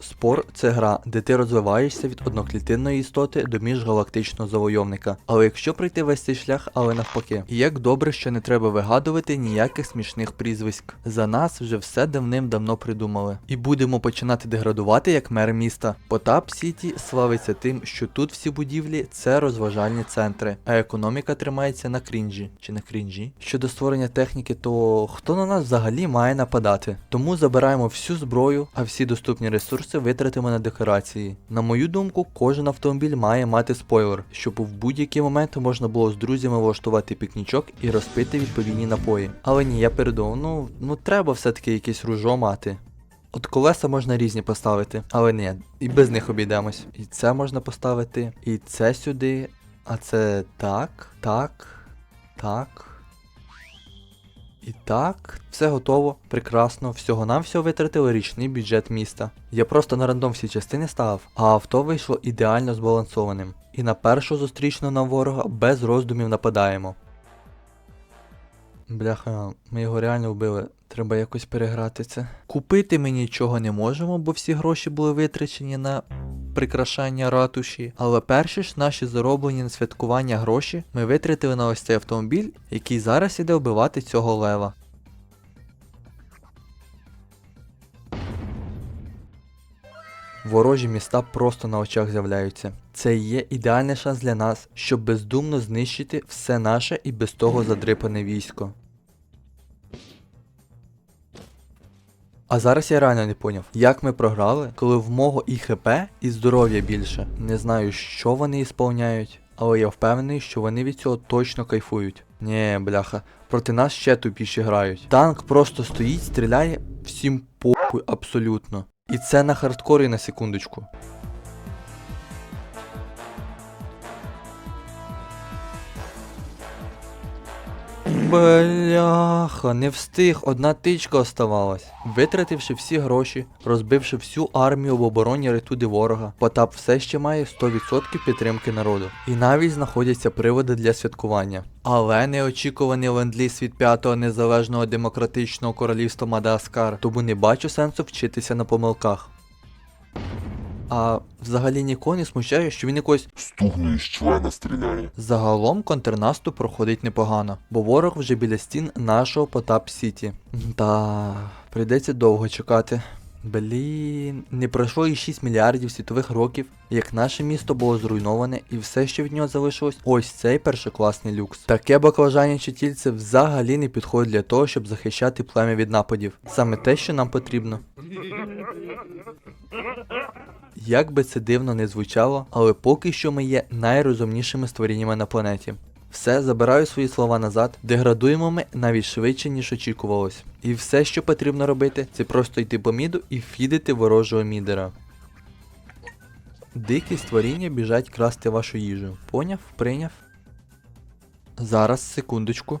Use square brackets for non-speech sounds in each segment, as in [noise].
Спор це гра, де ти розвиваєшся від одноклітинної істоти до міжгалактичного завойовника. Але якщо пройти весь цей шлях, але навпаки. І як добре, що не треба вигадувати ніяких смішних прізвиськ. За нас вже все давним-давно придумали. І будемо починати деградувати як мер міста. Потап Сіті славиться тим, що тут всі будівлі це розважальні центри, а економіка тримається на крінжі чи на крінжі. Щодо створення техніки, то хто на нас взагалі має нападати? Тому забираємо всю зброю, а всі доступні ресурси витратимо на декорації. На мою думку, кожен автомобіль має мати спойлер, щоб в будь-який момент можна було з друзями влаштувати пікнічок і розпити відповідні напої. Але ні, я передумав, ну, ну треба все-таки якесь ружо мати. От колеса можна різні поставити, але ні, і без них обійдемось. І це можна поставити, і це сюди, а це так, так, так. І так, все готово, прекрасно, всього нам всього витратили річний бюджет міста. Я просто на рандом всі частини ставив, а авто вийшло ідеально збалансованим. І на першу зустрічну нам ворога без роздумів нападаємо. Бляха, ми його реально вбили. Треба якось переграти це. Купити ми нічого не можемо, бо всі гроші були витрачені на прикрашання ратуші. Але перші ж наші зароблені на святкування гроші ми витратили на ось цей автомобіль, який зараз іде вбивати цього лева. Ворожі міста просто на очах з'являються. Це є ідеальний шанс для нас, щоб бездумно знищити все наше і без того задрипане військо. А зараз я реально не поняв, як ми програли, коли в мого і ХП, і здоров'я більше. Не знаю, що вони ісполняють, але я впевнений, що вони від цього точно кайфують. Нє, бляха, проти нас ще тупіші грають. Танк просто стоїть, стріляє всім похуй абсолютно. І це на хардкорі на секундочку. Бляха, не встиг, одна тичка оставалась. Витративши всі гроші, розбивши всю армію в обороні ретуди ворога, Потап все ще має 100% підтримки народу. І навіть знаходяться приводи для святкування. Але неочікуваний ленд-ліз від п'ятого незалежного демократичного королівства Мадагаскар, тому не бачу сенсу вчитися на помилках. А взагалі нікого не смущає, що він якось Стугну із члена стріляє. Загалом контрнаступ проходить непогано, бо ворог вже біля стін нашого Потап Сіті. Та прийдеться довго чекати. Блін, не пройшло і 6 мільярдів світових років, як наше місто було зруйноване, і все, що від нього залишилось, ось цей першокласний люкс. Таке баклажаняче тільце взагалі не підходить для того, щоб захищати плем'я від нападів. Саме те, що нам потрібно. [laughs] Як би це дивно не звучало, але поки що ми є найрозумнішими створіннями на планеті. Все, забираю свої слова назад, деградуємо ми навіть швидше, ніж очікувалось. І все, що потрібно робити, це просто йти по міду і фідити ворожого мідера. Дикі створіння біжать красти вашу їжу. Поняв? Прийняв? Зараз, секундочку.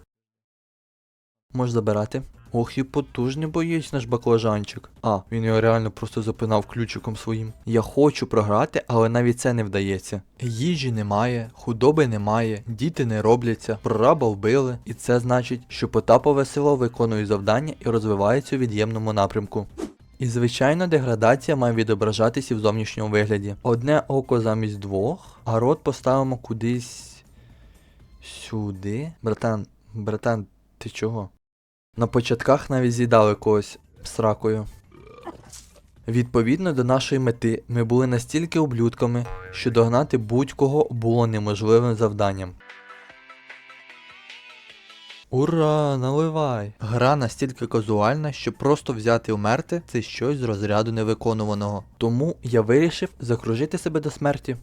Можеш забирати. Ох, і потужний боєць наш баклажанчик. А, він його реально просто запинав ключиком своїм. Я хочу програти, але навіть це не вдається. Їжі немає, худоби немає, діти не робляться, прораба вбили, і це значить, що Потапове село виконує завдання і розвивається у від'ємному напрямку. І звичайно, деградація має відображатися в зовнішньому вигляді. Одне око замість двох, а рот поставимо кудись сюди. Братан, братан, ти чого? На початках навіть з'їдали когось сракою. Відповідно до нашої мети, ми були настільки ублюдками, що догнати будь-кого було неможливим завданням. Ура, наливай! Гра настільки казуальна, що просто взяти і вмерти це щось з розряду невиконуваного. Тому я вирішив закружити себе до смерті.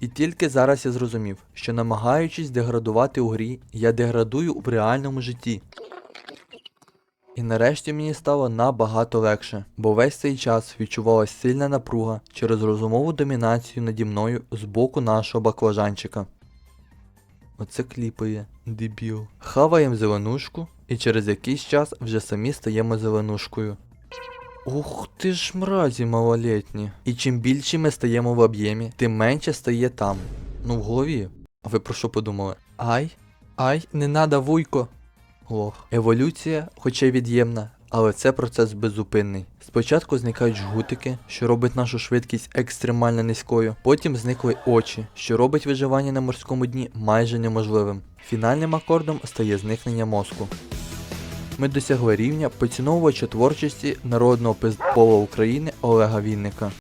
І тільки зараз я зрозумів, що намагаючись деградувати у грі, я деградую в реальному житті. І нарешті мені стало набагато легше, бо весь цей час відчувалась сильна напруга через розумову домінацію наді мною з боку нашого баклажанчика. Оце кліпає, дебіл. Хаваємо зеленушку, і через якийсь час вже самі стаємо зеленушкою. Ух ти ж мразі малолетні. І чим більше ми стаємо в об'ємі, тим менше стає там. Ну в голові. А ви про що подумали? Ай, ай, не надо вуйко. Лох. Еволюція, хоча й від'ємна, але це процес беззупинний. Спочатку зникають жгутики, що робить нашу швидкість екстремально низькою, потім зникли очі, що робить виживання на морському дні майже неможливим. Фінальним акордом стає зникнення мозку. Ми досягли рівня поціновувача творчості народного пиздпола України Олега Вінника.